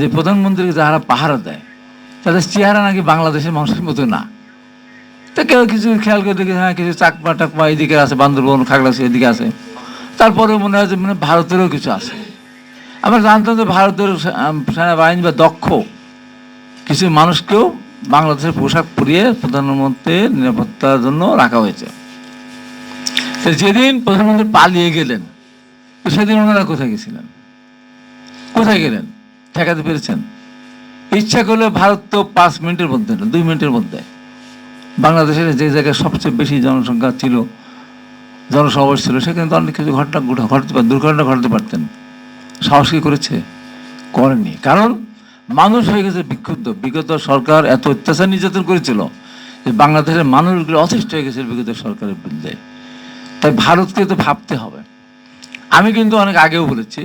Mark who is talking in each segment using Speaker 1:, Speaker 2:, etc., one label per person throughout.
Speaker 1: যে প্রধানমন্ত্রীকে যারা পাহারা দেয়, তাদের চেহারা নাকি বাংলাদেশের মানুষের মতো না। তা কেউ কিছু খেয়াল করে দেখে হ্যাঁ কিছু চাকমা টাকমা এদিকে আছে, বান্দরবন খাগড়াছি এদিকে আছে। তারপরেও মনে হয় যে মানে ভারতেরও কিছু আছে। আমরা জানতাম যে ভারতের সেনাবাহিনী বা দক্ষ কিছু মানুষকেও বাংলাদেশের পোশাক পরিয়ে প্রধানমন্ত্রীর নিরাপত্তার জন্য রাখা হয়েছে। যেদিন প্রধানমন্ত্রী পালিয়ে গেলেন সেদিন ওনারা কোথায় গেছিলেন? কোথায় গেলেন? ঠেকাতে পেরেছেন। ইচ্ছা করলে ভারত তো পাঁচ মিনিটের মধ্যে না, দুই মিনিটের মধ্যে। বাংলাদেশের যে জায়গায় সবচেয়ে বেশি জনসংখ্যা ছিল, জনসমাবেশ ছিল, সেখানে তো অনেক কিছু ঘটনা ঘটতে পার, দুর্ঘটনা ঘটাতে পারতেন। সাহস কি করেছে? করেনি কারণ মানুষ হয়ে গেছে বিক্ষুব্ধ। বিগত সরকার এত অত্যাচার নির্যাতন করেছিল যে বাংলাদেশের মানুষগুলো অতিষ্ঠ হয়ে গেছে বিগত সরকারের বিরুদ্ধে। তাই ভারতকে তো ভাবতে হবে। আমি কিন্তু অনেক আগেও বলেছি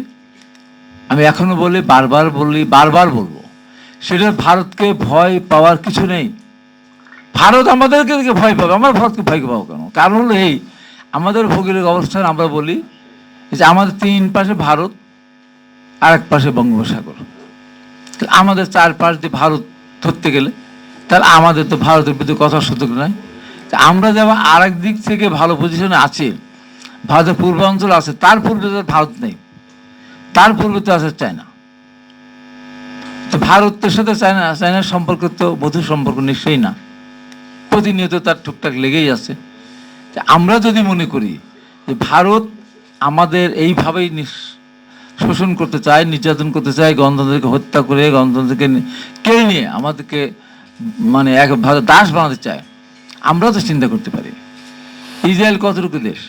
Speaker 1: আমি এখনও বলি, বারবার বলি, বারবার বলব। সেটা ভারতকে ভয় পাওয়ার কিছু নেই। ভারত আমাদেরকে ভয় পাবে। আমরা ভারতকে ভয় পাবো কেন? কারণ হলো এই, আমাদের ভৌগোলিক অবস্থান আমরা বলি যে আমাদের তিন পাশে ভারত আর এক পাশে বঙ্গোপসাগর। আমাদের চার পাশ দিয়ে ভারত ধরতে গেলে, তাহলে আমাদের তো ভারতের বিরুদ্ধে কথা সুযোগ তা আমরা যেমন আর দিক থেকে ভালো পজিশনে আছি, ভারতের পূর্বাঞ্চল আছে, তার পূর্বে ভারত নেই। তার পূর্বে তো আছে চায়না। তো ভারতের সাথে চায়না, চায়নার সম্পর্ক তো বধুর সম্পর্ক নিশ্চয়ই না। প্রতিনিয়ত তার টুকটাক লেগেই আছে। আমরা যদি মনে করি যে ভারত আমাদের এইভাবেই শোষণ করতে চায়, নির্যাতন করতে চায়, গণতন্ত্রকে হত্যা করে, গণতন্ত্রকে কেড়ে নিয়ে আমাদেরকে মানে এক দাস বানাতে চায় আমরাও তো চিন্তা করতে পারি। ইসরায়েল কতটুকু দেশ?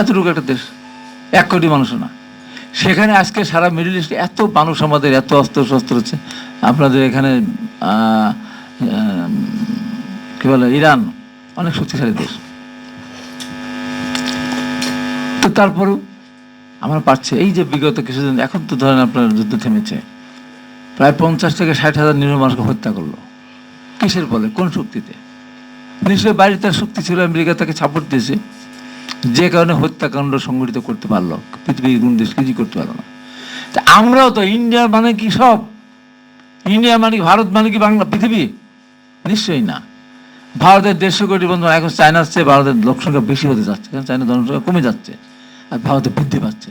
Speaker 1: এতটুকু একটা দেশ, এক কোটি মানুষও না। সেখানে আজকে সারা মিডল ইস্টে এত মানুষ আমাদের, এত অস্ত্র শস্ত্র হচ্ছে। আপনাদের এখানে কি বলে, ইরান, অনেক শক্তিশালী দেশ। তো তারপরেও আমরা পাচ্ছি। এই যে বিগত কিছুদিন, এখন তো ধরেন আপনার যুদ্ধ থেমেছে। প্রায় পঞ্চাশ থেকে ষাট হাজার নিরীহ মানুষকে হত্যা করল। কিসের বলে? কোন শক্তিতে? নিশ্চয়ই বাইরে তার শক্তি ছিল, আমেরিকা তাকে সাপোর্ট দিয়েছে। যে কারণে হত্যাকাণ্ড সংগঠিত করতে পারল, পৃথিবীর কোন দেশ কিছুই করতে পারল না। তা আমরাও তো ইন্ডিয়া মানে কি সব? ইন্ডিয়া মানে কি, ভারত মানে কি বাংলা, পৃথিবী? নিশ্চয়ই না। ভারতের দেড়শো কোটি বন্ধু, এখন চায়নার চেয়ে ভারতের লোকসংখ্যা বেশি হতে যাচ্ছে, কারণ চায়নার জনসংখ্যা কমে যাচ্ছে আর ভারতে বৃদ্ধি পাচ্ছে।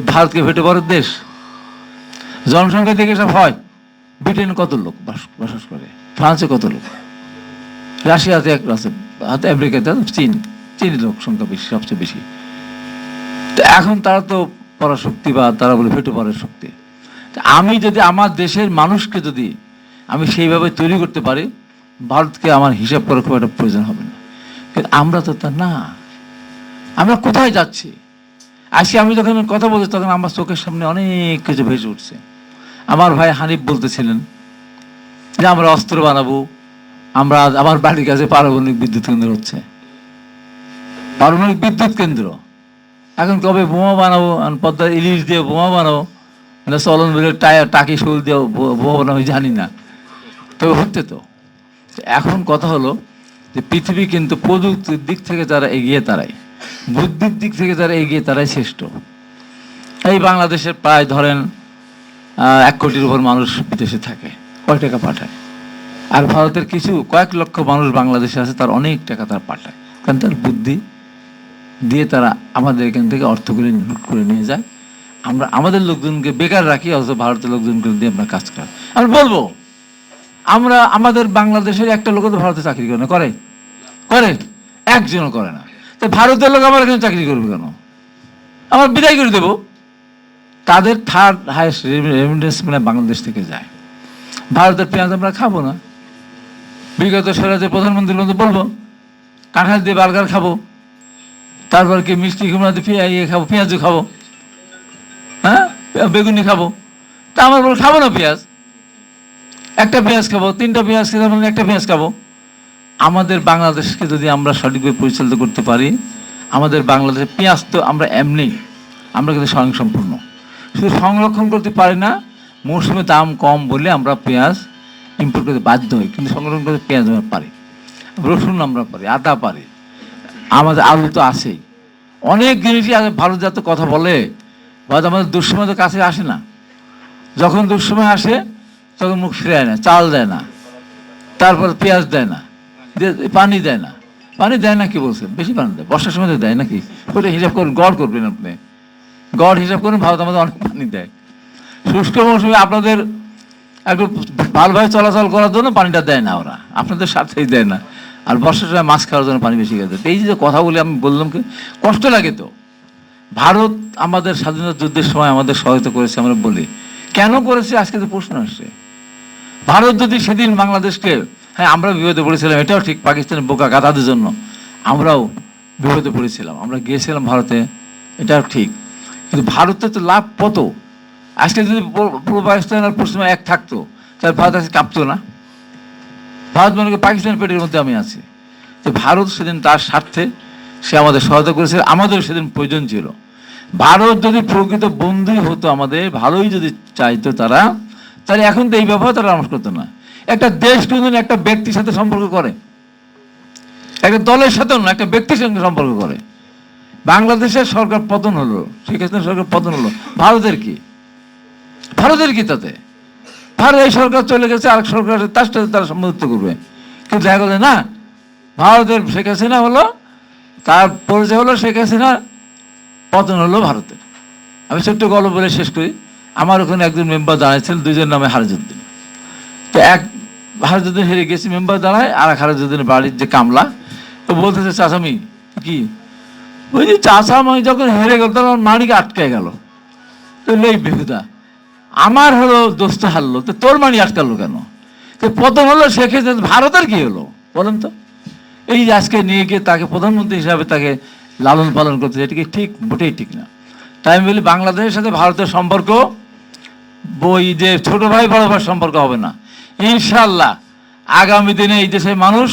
Speaker 1: ভারতকে ভেটে বড় দেশ। জনসংখ্যা থেকে সব হয়। ব্রিটেনে কত লোক বাস- বসবাস করে? ফ্রান্সে কত লোক? রাশিয়াতে এক আছে আমেরিকাতে চীন। চীনের লোক সংখ্যা বেশি, সবচেয়ে বেশি। তো এখন তারা তো পরাশক্তি বা তারা বলে ফেটে পড়ার শক্তি। আমি যদি আমার দেশের মানুষকে যদি আমি সেইভাবে তৈরি করতে পারি, ভারতকে আমার হিসাব করার খুব একটা প্রয়োজন হবে না। কিন্তু আমরা তো তা না। আমরা কোথায় যাচ্ছি? আসি আমি যখন কথা বলছি, তখন আমার চোখের সামনে অনেক কিছু ভেসে উঠছে। আমার ভাই হানিফ বলতেছিলেন যে, আমরা অস্ত্র বানাবো, আমরা আমার বাড়ির কাছে পারমাণবিক বিদ্যুৎ কেন্দ্র হচ্ছে। পারমাণবিক বিদ্যুৎ কেন্দ্র। এখন কবে বোমা বানাবো? পদ্মা ইলিশ দিয়ে বোমা বানাবো? মানে চলন বেলে টায়ার টাকি শোল দিয়ে বোমা বানাবো জানি না। তবে হচ্ছে তো। এখন কথা হলো যে পৃথিবী কিন্তু প্রযুক্তির দিক থেকে যারা এগিয়ে তারাই। বুদ্ধির দিক থেকে যারা এগিয়ে তারাই শ্রেষ্ঠ। এই বাংলাদেশের প্রায় ধরেন এক কোটির উপর মানুষ বিদেশে থাকে, কয় টাকা পাঠায়। আর ভারতের কিছু কয়েক লক্ষ মানুষ বাংলাদেশে আছে, তার অনেক টাকা তার পাঠায়। কারণ তার বুদ্ধি দিয়ে তারা আমাদের এখান থেকে অর্থগুলি লুট করে নিয়ে যায়। আমরা আমাদের লোকজনকে বেকার রাখি, অথচ ভারতের লোকজনকে দিয়ে আমরা কাজ করি আমি বলব, আমরা আমাদের বাংলাদেশের একটা লোক তো ভারতে চাকরি করে না, করে। করে। একজনও করে না। তো ভারতের লোক আমার এখানে চাকরি করবে কেন? আমার বিদায় করে দেবো। তাদের থার্ড হাইস্ট রেমিডেন্স মানে বাংলাদেশ থেকে যায়। ভারতের পেঁয়াজ আমরা খাব না। বিগত স্বরাজের প্রধানমন্ত্রী বলব, কাঁঠাল দিয়ে বার্গার খাব। তারপর কি মিষ্টি কুমড়া দিয়ে পেঁয়াজ ইয়ে খাব, পেঁয়াজও খাব? হ্যাঁ? বেগুনি খাব? তা আমার বল, খাব না পেঁয়াজ? একটা পেঁয়াজ খাব, তিনটা পেঁয়াজ খেতে পারলে একটা পেঁয়াজ খাব। আমাদের বাংলাদেশকে যদি আমরা সঠিকভাবে পরিচালিত করতে পারি, আমাদের বাংলাদেশে পেঁয়াজ তো আমরা এমনি, আমরা কিন্তু স্বয়ংসম্পূর্ণ। শুধু সংরক্ষণ করতে পারি না, মৌসুমে দাম কম বলে আমরা পেঁয়াজ ইম্পোর্ট করতে বাধ্য হই, কিন্তু সংরক্ষণ করতে পেঁয়াজ আমরা পারি। রসুন আমরা পারি, আদা পারি। আমাদের আলু তো আছেই। অনেক জিনিসই আছে, ভালো যাতে কথা বলে হয়তো আমাদের দুঃসময় তো কাছে আসে না। যখন দুঃসময় আসে, তখন মুখ ফিরায় না, চাল দেয় না, তারপর পেঁয়াজ দেয় না পানি দেয় না। পানি দেয় না কি বলছেন? বেশি পানি দেয়, বর্ষার সময় দেয় নাকি? ওটা হিসাব করুন, গড় করবেন আপনি। গড় হিসাব করুন, ভারত আমাদের অনেক পানি দেয়। শুষ্ক মৌসুমে আপনাদের একটু ভালোভাবে চলাচল করার জন্য পানিটা দেয় না ওরা। আপনাদের স্বার্থেই দেয় না। আর বর্ষার সময় মাছ খাওয়ার জন্য পানি বেশি খেতে এই যে কথা বলে আমি বললাম কি, কষ্ট লাগে তো। ভারত আমাদের স্বাধীনতা যুদ্ধের সময় আমাদের সহায়তা করেছে, আমরা বলি। কেন করেছে? আজকে তো প্রশ্ন আসছে। ভারত যদি সেদিন বাংলাদেশকে হ্যাঁ আমরা বিপদে পড়েছিলাম, এটাও ঠিক, পাকিস্তানের বোকা গাদাদের জন্য। আমরাও বিপদে পড়েছিলাম। আমরা গিয়েছিলাম ভারতে, এটাও ঠিক। কিন্তু ভারতের তো লাভ কত? আজকে যদি পূর্ব- পাকিস্তান আর এক থাকতো তাহলে ভারত আজকে কাঁপতো না। ভারত মনে করে পাকিস্তান পেটের মধ্যে আমি আছি। তো ভারত সেদিন তার স্বার্থে সে আমাদের সহায়তা করেছে আমাদের সেদিন প্রয়োজন ছিল। ভারত যদি প্রকৃত বন্ধুই হতো আমাদের, ভালোই যদি চাইতো তারা, তাহলে এখন তো এই ব্যাপারে তারা আমার করতো না। একটা দেশ কোনদিন একটা ব্যক্তির সাথে সম্পর্ক করে। একটা দলের সাথে না, একটা ব্যক্তির সঙ্গে সম্পর্ক করে। বাংলাদেশের সরকার পতন হলো, শেখ সরকার পতন হলো। ভারতের কি? ভারতের কি তাতে? ভারত এই সরকার চলে গেছে, আরেক সরকার তার সাথে তারা সম্বোধিত করবে। কিন্তু দেখা গেলো না, ভারতের শেখ হাসিনা হলো, তার পরিচয় হলো শেখ হাসিনা পতন হলো ভারতের। আমি ছোট্ট গল্প বলে শেষ করি। আমার ওখানে একজন মেম্বার দাঁড়াইছিলেন দুজন নামে হারজুদ্দিন। তো এক হারজুদ্দিন হেরে গেছি, মেম্বার দাঁড়ায় আর এক হারজুদ্দিনের বাড়ির যে কামলা তো বলতেছে, চাচামি, কি? ওই যে চাচা আমি যখন হেরে গেল, তখন মানিক আটকে গেল। তো এই বেহুদা আমার হলো দোস্ত হারলো, তো তোর মানি আটকালো কেন? তো পতন হলো শেখে ভারতের কি হলো? বলেন তো। এই যে আজকে নিয়ে গিয়ে তাকে প্রধানমন্ত্রী হিসাবে তাকে লালন পালন করতে এটা কি ঠিক? মোটেই ঠিক না। তাই আমি বলি, বাংলাদেশের সাথে ভারতের সম্পর্ক, বই যে ছোট ভাই বড় ভাই সম্পর্ক হবে না। ইনশাল্লাহ আগামী দিনে এই দেশের মানুষ